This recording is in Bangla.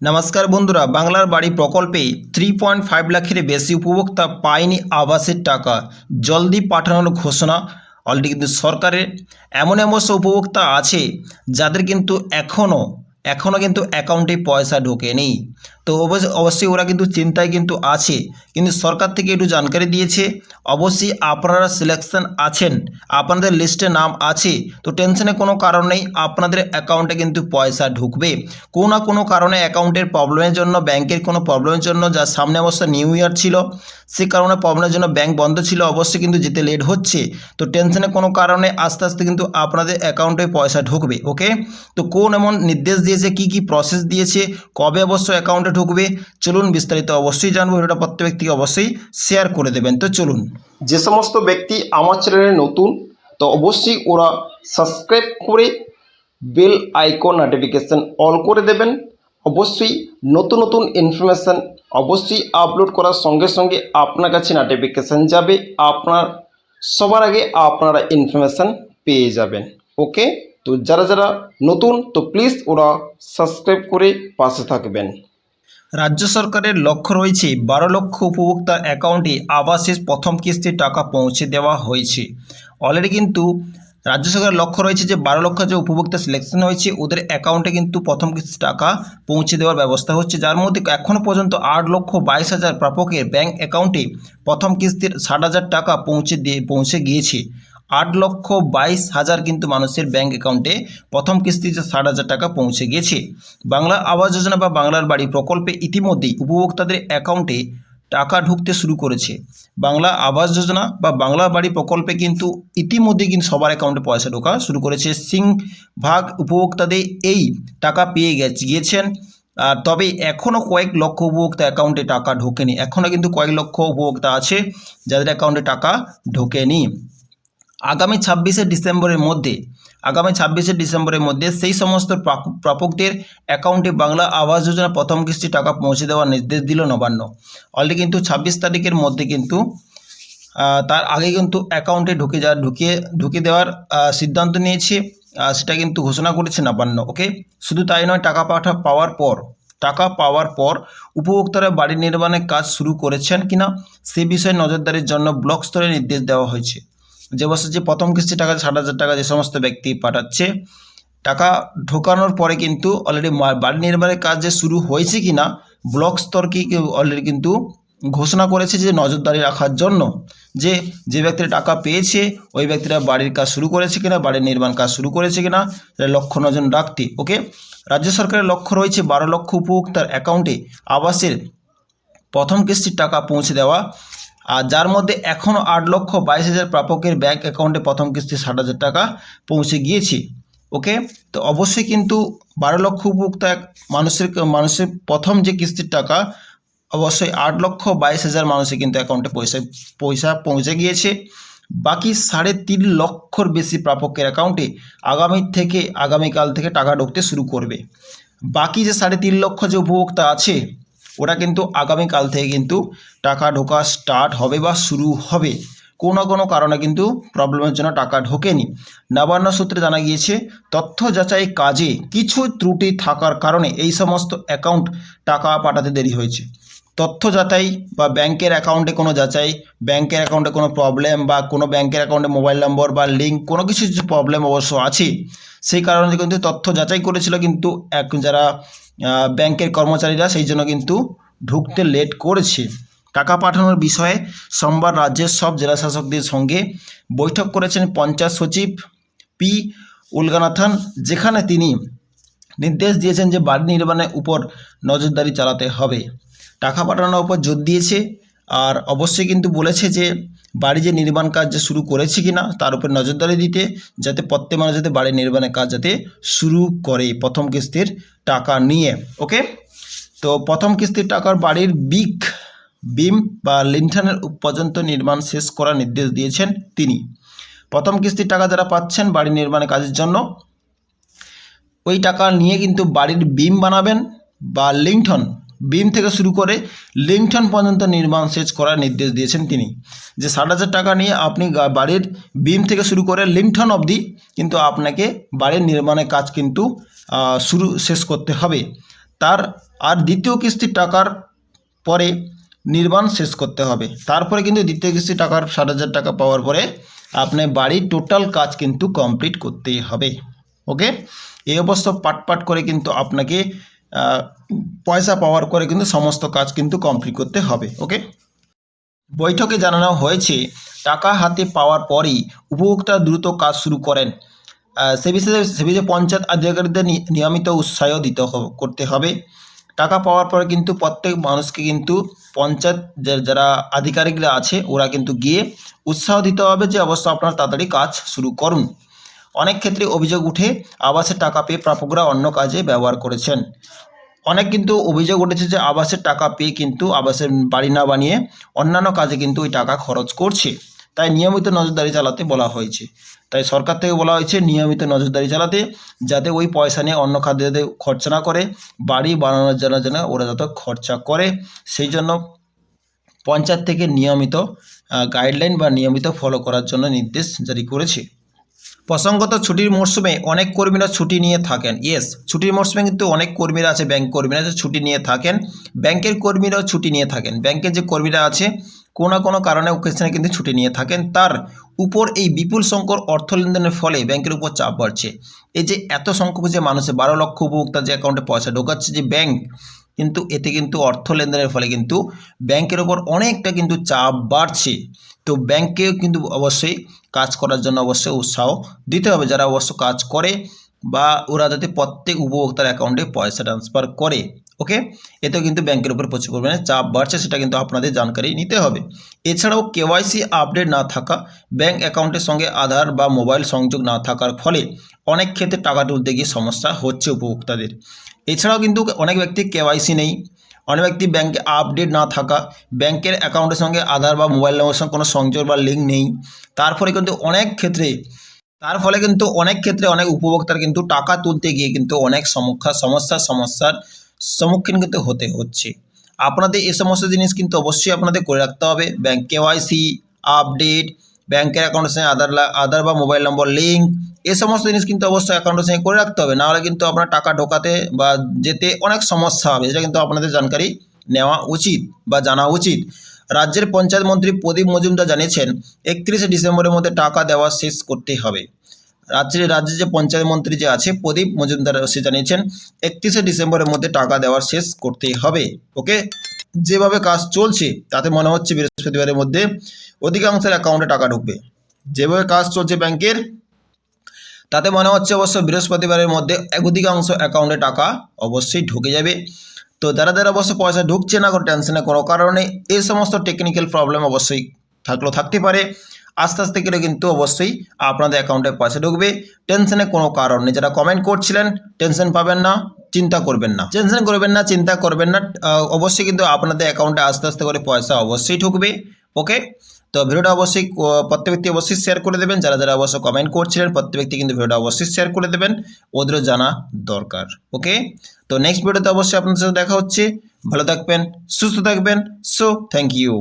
নমস্কার বন্ধুরা, বাংলার বাড়ি প্রকল্পে থ্রি পয়েন্ট ফাইভ লাখের বেশি উপভোক্তা পায়নি আবাসের টাকা জলদি পাঠানোর ঘোষণা অলরেডি কিন্তু সরকারের। এমন এমন উপভোক্তা আছে যাদের কিন্তু এখনও এখনও কিন্তু অ্যাকাউন্টে পয়সা ঢোকেনি। তো অবশ্য- অবশ্যই ওরা কিন্তু চিন্তায় কিন্তু আছে। কিন্তু সরকার থেকে একটু জানকারি দিয়েছে। অবশ্যই আপনারা সিলেকশন আছেন। আপনাদের লিস্টে নাম আছে। তো টেনশনে কোনো কারণ নেই। আপনাদের অ্যাকাউন্টে কিন্তু পয়সা ঢুকবে। কোনো না কোনো কারণে অ্যাকাউন্টের প্রবলেমের জন্য ব্যাংকের কোনো প্রবলেমের জন্য যা সামনে অবস্থা নিউ ইয়ার ছিল, সে কারণে প্রবলেমের জন্য ব্যাংক বন্ধ ছিল। অবশ্যই কিন্তু যেতে লেট হচ্ছে। তো টেনশনে কোনো কারণে আস্তে আস্তে কিন্তু আপনাদের অ্যাকাউন্টে পয়সা ঢুকবে ওকে তো কোন এমন নির্দেশ দিয়েছে? কি কি প্রসেস দিয়েছে? কবে অবশ্য অ্যাকাউন্টে ঢুকবে, চলুন বিস্তারিত অবশ্যই জানব, ভিডিওটা প্রত্যেক ব্যক্তিকে অবশ্যই শেয়ার করে দেবেন। তো চলুন। যে সমস্ত ব্যক্তি আমার চ্যানেলে নতুন, তো অবশ্যই ওরা সাবস্ক্রাইব করে বেল আইকন নোটিফিকেশান অল করে দেবেন। অবশ্যই নতুন নতুন ইনফরমেশান অবশ্যই আপলোড করার সঙ্গে সঙ্গে আপনার কাছে নোটিফিকেশান যাবে, আপনার, সবার আগে আপনারা ইনফরমেশান পেয়ে যাবেন। ওকে তো যারা যারা নতুন, তো প্লিজ ওরা সাবস্ক্রাইব করে পাশে থাকবেন। রাজ্য সরকারের লক্ষ্য রয়েছে বারো লক্ষ উপভোক্তার অ্যাকাউন্টে আবাসের প্রথম কিস্তির টাকা পৌঁছে দেওয়া হয়েছে। অলরেডি কিন্তু রাজ্য সরকারের লক্ষ্য রয়েছে যে বারো লক্ষ যে উপভোক্তা সিলেকশন হয়েছে, ওদের অ্যাকাউন্টে কিন্তু প্রথম কিস্তির টাকা পৌঁছে দেওয়ার ব্যবস্থা হচ্ছে। যার মধ্যে এখনও পর্যন্ত আট লক্ষ বাইশ হাজার প্রাপকের ব্যাঙ্ক অ্যাকাউন্টে প্রথম কিস্তির ষাট হাজার টাকা পৌঁছে দিয়ে, পৌঁছে গিয়েছে। আট লক্ষ বাইশ হাজার কিন্তু মানুষের ব্যাংক অ্যাকাউন্টে প্রথম কিস্তিতে ষাট হাজার টাকা পৌঁছে গেছে। বাংলা আবাস যোজনা বা বাংলার বাড়ি প্রকল্পে ইতিমধ্যেই উপভোক্তাদের অ্যাকাউন্টে টাকা ঢুকতে শুরু করেছে। বাংলা আবাস যোজনা বা বাংলা বাড়ি প্রকল্পে কিন্তু ইতিমধ্যেই কিন্তু সবার অ্যাকাউন্টে পয়সা ঢোকা শুরু করেছে। সিং ভাগ উপভোক্তাদের এই টাকা পেয়ে গেছে, গিয়েছেন। আর তবে এখনও কয়েক লক্ষ উপভোক্তা অ্যাকাউন্টে টাকা ঢোকেনি। এখনও কিন্তু কয়েক লক্ষ উপভোক্তা আছে যাদের অ্যাকাউন্টে টাকা ঢোকেনি। আগামী ছাব্বিশে ডিসেম্বরের মধ্যে, আগামী ছাব্বিশে ডিসেম্বরের মধ্যে সেই সমস্ত প্রাপ- প্রাপকদের অ্যাকাউন্টে বাংলা আবাস যোজনা প্রথম কিস্তি টাকা পৌঁছে দেওয়ার নির্দেশ দিল নবান্ন। অলরেডি কিন্তু ছাব্বিশ তারিখের মধ্যে কিন্তু তার আগে কিন্তু অ্যাকাউন্টে ঢুকে যা, ঢুকিয়ে ঢুকে দেওয়ার সিদ্ধান্ত নিয়েছে সেটা কিন্তু ঘোষণা করেছে নবান্ন, ওকে? শুধু তাই নয়, টাকা পাঠা পাওয়ার পর, টাকা পাওয়ার পর উপভোক্তারা বাড়ি নির্মাণের কাজ শুরু করেছেন কিনা, সে বিষয়ে নজরদারির জন্য ব্লক স্তরে নির্দেশ দেওয়া হয়েছে। যে বছর যে প্রথম কিস্তি টাকা ষাট হাজার টাকা যে সমস্ত ব্যক্তি পাঠাচ্ছে, টাকা ঢোকানোর পরে কিন্তু অলরেডি বাড়ি নির্মাণের কাজ যে শুরু হয়েছে কি না ব্লক স্তরকে অলরেডি কিন্তু ঘোষণা করেছে যে নজরদারি রাখার জন্য। যে যে ব্যক্তিরা টাকা পেয়েছে, ওই ব্যক্তিরা বাড়ির কাজ শুরু করেছে কিনা, বাড়ির নির্মাণ কাজ শুরু করেছে কিনা, সেটা লক্ষ্য নজর রাখতে। ওকে? রাজ্য সরকারের লক্ষ্য রয়েছে বারো লক্ষ উপভোক্তার অ্যাকাউন্টে আবাসের প্রথম কিস্তির টাকা পৌঁছে দেওয়া। আর যার মধ্যে এখনও আট লক্ষ বাইশ হাজার প্রাপকের ব্যাঙ্ক অ্যাকাউন্টে প্রথম কিস্তি ষাট হাজার টাকা পৌঁছে গিয়েছে। ওকে? তো অবশ্যই কিন্তু বারো লক্ষ উপভোক্তা মানুষের মানুষের প্রথম যে কিস্তির টাকা, অবশ্যই আট লক্ষ বাইশ হাজার মানুষের কিন্তু অ্যাকাউন্টে পয়সা পয়সা পৌঁছে গিয়েছে। বাকি সাড়ে তিন লক্ষর বেশি প্রাপকের অ্যাকাউন্টে আগামী থেকে, আগামীকাল থেকে টাকা ঢুকতে শুরু করবে। বাকি যে সাড়ে তিন লক্ষ যে উপভোক্তা আছে ওরা কিন্তু আগামীকাল থেকে কিন্তু টাকা ঢোকা স্টার্ট হবে বা শুরু হবে। কোনো কোনো কারণে কিন্তু প্রবলেমের জন্য টাকা ঢোকেনি। নবান্ন সূত্রে জানা গিয়েছে, তথ্য যাচাই কাজে কিছু ত্রুটি থাকার কারণে এই সমস্ত অ্যাকাউন্ট টাকা পাঠাতে দেরি হয়েছে। তথ্য যাচাই বা ব্যাংকের অ্যাকাউন্টে কোনো যাচাই, ব্যাংকের অ্যাকাউন্টে কোনো প্রবলেম বা কোনো ব্যাংকের অ্যাকাউন্টে মোবাইল নম্বর বা লিঙ্ক কোনো কিছু প্রবলেম অবশ্য আছে। সেই কারণে কিন্তু তথ্য যাচাই করেছিল কিন্তু এক যারা ব্যাংকের কর্মচারীরা সেই জন্য কিন্তু ঢুকতে লেট করেছে। টাকা পাঠানোর বিষয়ে সোমবার রাজ্যের সব জেলাশাসকদের সঙ্গে বৈঠক করেছেন পঞ্চায়েত সচিব পি উলগানাথন, যেখানে তিনি নির্দেশ দিয়েছেন যে বাড়ি নির্মাণের উপর নজরদারি চালাতে হবে। টাকা পাঠানোর উপর জোর দিয়েছে, আর অবশ্যই কিন্তু বলেছে যে বাড়ি যে নির্মাণ কাজ যে শুরু করেছে কি না তার উপর নজরদারি দিতে, যাতে প্রত্যেক মানুষ যাতে বাড়ি নির্মাণের কাজ যাতে শুরু করে প্রথম কিস্তির টাকা নিয়ে ওকে তো প্রথম কিস্তির টাকার বাড়ির বিক, বিম বা লিন্ঠানের পর্যন্ত নির্মাণ শেষ করার নির্দেশ দিয়েছেন তিনি। প্রথম কিস্তির টাকা যারা পাচ্ছেন বাড়ি নির্মাণের কাজের জন্য, ওই টাকা নিয়ে কিন্তু বাড়ির বিম বানাবেন বা লিংঠন বিম থেকে শুরু করে লিংঠন পর্যন্ত নির্মাণ শেষ করার নির্দেশ দিয়েছেন তিনি। যে ষাট হাজার টাকা নিয়ে আপনি বাড়ির বিম থেকে শুরু করে লিংঠন অবধি কিন্তু আপনাকে বাড়ির নির্মাণের কাজ কিন্তু শুরু, শেষ করতে হবে। তার আর দ্বিতীয় কিস্তির টাকার পরে নির্মাণ শেষ করতে হবে। তারপরে কিন্তু দ্বিতীয় কিস্তি টাকার ষাট হাজার টাকা পাওয়ার পরে আপনি বাড়ির টোটাল কাজ কিন্তু কমপ্লিট করতেই হবে। ওকে? এই অবস্থা পাট পাট করে কিন্তু আপনাকে পয়সা পাওয়ার করে কিন্তু সমস্ত কাজ কিন্তু কমপ্লিট করতে হবে ওকে বৈঠকে জানানো হয়েছে, টাকা হাতে পাওয়ার পরই উপভোক্তা দ্রুত কাজ শুরু করেন। সে বিষয়ে সে বিষয়ে পঞ্চায়েত আধিকারিকদের নিয়মিত উৎসাহ দিতে করতে হবে। টাকা পাওয়ার পরে কিন্তু প্রত্যেক মানুষকে কিন্তু পঞ্চায়েত যারা আধিকারিকরা আছে, ওরা কিন্তু গিয়ে উৎসাহ দিতে হবে যে, অবশ্য আপনারা তাড়াতাড়ি কাজ শুরু করুন। অনেক ক্ষেত্রে অভিযোগ উঠে আবাসের টাকা পেয়ে প্রাপকরা অন্য কাজে ব্যবহার করেছেন। অনেক কিন্তু অভিযোগ উঠেছে যে আবাসের টাকা পেয়ে কিন্তু আবাসের বাড়ি না বানিয়ে অন্যান্য কাজে কিন্তু ওই টাকা খরচ করছে। তাই নিয়মিত নজরদারি চালাতে বলা হয়েছে। তাই সরকার থেকে বলা হয়েছে, নিয়মিত নজরদারি চালাতে যাতে ওই পয়সা নিয়ে অন্য খাদ্যে যাতে খরচা না করে, বাড়ি বানানোর জন্য যেন ওরা যাতে খরচা করে, সেই জন্য পঞ্চায়েত থেকে নিয়মিত গাইডলাইন বা নিয়মিত ফলো করার জন্য নির্দেশ জারি করেছে। প্রসঙ্গত ছুটির মরশুমে অনেক কর্মীরা ছুটি নিয়ে থাকেন। ইয়েস ছুটির মরশুমে কিন্তু অনেক কর্মীরা আছে ব্যাংক কর্মীরা আছে, ছুটি নিয়ে থাকেন। ব্যাংকের কর্মীরাও ছুটি নিয়ে থাকেন। ব্যাংকের যে কর্মীরা আছে, কোনো না কোনো কারণে ওকেশনে কিন্তু ছুটি নিয়ে থাকেন। তার উপর এই বিপুল সংখ্যক অর্থ লেনদেনের ফলে ব্যাংকের উপর চাপ বাড়ছে। এই যে এত সংখ্যক যে মানুষের বারো লক্ষ উপভোক্তা যে অ্যাকাউন্টে পয়সা ঢোকাচ্ছে যে ব্যাংক কিন্তু এতে কিন্তু অর্থ লেনদেনের ফলে কিন্তু ব্যাংকের ওপর অনেকটা কিন্তু চাপ বাড়ছে। তো ব্যাংকেও কিন্তু অবশ্যই কাজ করার জন্য অবশ্যই উৎসাহ দিতে হবে। যারা অবশ্য কাজ করে বা ওরা যাতে প্রত্যেক উপভোক্তার অ্যাকাউন্টে পয়সা ট্রান্সফার করে ওকে এতেও কিন্তু ব্যাংকের উপর প্রচুর পরিমাণে চাপ বাড়ছে, সেটা কিন্তু আপনাদের জানকারি নিতে হবে। এছাড়াও কেওয়াইসি আপডেট না থাকা, ব্যাংক অ্যাকাউন্টের সঙ্গে আধার বা মোবাইল সংযোগ না থাকার ফলে অনেক ক্ষেত্রে টাকা তুলতে গিয়ে সমস্যা হচ্ছে উপভোক্তাদের। এছাড়াও কিন্তু অনেক ব্যক্তি কেওয়াইসি নেই অনেক ব্যক্তি ব্যাংকে আপডেট না থাকা ব্যাংকের অ্যাকাউন্টের সঙ্গে আধার বা মোবাইল নম্বরের সঙ্গে কোনো সংযোগ বা লিঙ্ক নেই। তারপরে কিন্তু অনেক ক্ষেত্রে, তার ফলে কিন্তু অনেক ক্ষেত্রে অনেক উপভোক্তার কিন্তু টাকা তুলতে গিয়ে কিন্তু অনেক সমস্যা সমস্যার সমস্যার সম্মুখীন কিন্তু হতে হচ্ছে। আপনাদের এ সমস্ত জিনিস কিন্তু অবশ্যই আপনাদের করে রাখতে হবে। ব্যাংক কেওয়াইসি আপডেট ব্যাংকের অ্যাকাউন্টের সঙ্গে আধার আধার বা মোবাইল নম্বর লিঙ্ক এই সমস্ত জিনিস কিন্তু অবশ্যই অ্যাকাউন্টের সঙ্গে করে রাখতে হবে। নাহলে কিন্তু আপনার টাকা ঢোকাতে বা যেতে অনেক সমস্যা হবে। এটা কিন্তু আপনাদের জানকারি নেওয়া উচিত বা জানা উচিত। রাজ্যের পঞ্চায়েত মন্ত্রী প্রদীপ মজুমদার জানিয়েছেন, একত্রিশে ডিসেম্বরের মধ্যে টাকা দেওয়া শেষ করতে হবে। রাজ্যের রাজ্যের যে পঞ্চায়েত মন্ত্রী যে আছে, প্রদীপ মজুমদার সে জানিয়েছেন, একত্রিশে ডিসেম্বরের মধ্যে টাকা দেওয়ার শেষ করতে হবে। ওকে? যেভাবে কাজ চলছে, তাতে মনে হচ্ছে বৃহস্পতিবারের মধ্যে অধিকাংশের অ্যাকাউন্টে টাকা ঢুকবে। যেভাবে কাজ চলছে ব্যাংকের তাতে মনে হচ্ছে অবশ্য বৃহস্পতিবারের মধ্যে এক অধিকাংশ অ্যাকাউন্টে টাকা অবশ্যই ঢুকে যাবে। তো যারা যারা অবশ্য পয়সা ঢুকছে না, কোনো টেনশনে কোনো কারণে, এই সমস্ত টেকনিক্যাল প্রবলেম অবশ্যই থাকলেও থাকতে পারে। আস্তে আস্তে করে কিন্তু অবশ্যই আপনাদের অ্যাকাউন্টে পয়সা ঢুকবে। টেনশনে কোনো কারণ নেই। যারা কমেন্ট করছিলেন টেনশন পাবেন না, চিন্তা করবেন না। টেনশন করবেন না, চিন্তা করবেন না। অবশ্যই কিন্তু আপনাদের অ্যাকাউন্টে আস্তে আস্তে করে পয়সা অবশ্যই ঢুকবে। ওকে তো ভিডিওটা অবশ্যই প্রত্যেক ব্যক্তি অবশ্যই শেয়ার করে দেবেন। যারা যারা অবশ্যই কমেন্ট করছিলেন, প্রত্যেক ব্যক্তি কিন্তু ভিডিওটা অবশ্যই শেয়ার করে দেবেন। ওদেরও জানা দরকার ওকে তো নেক্সট ভিডিওতে অবশ্যই আপনাদের সাথে দেখা হচ্ছে। ভালো থাকবেন, সুস্থ থাকবেন। So thank you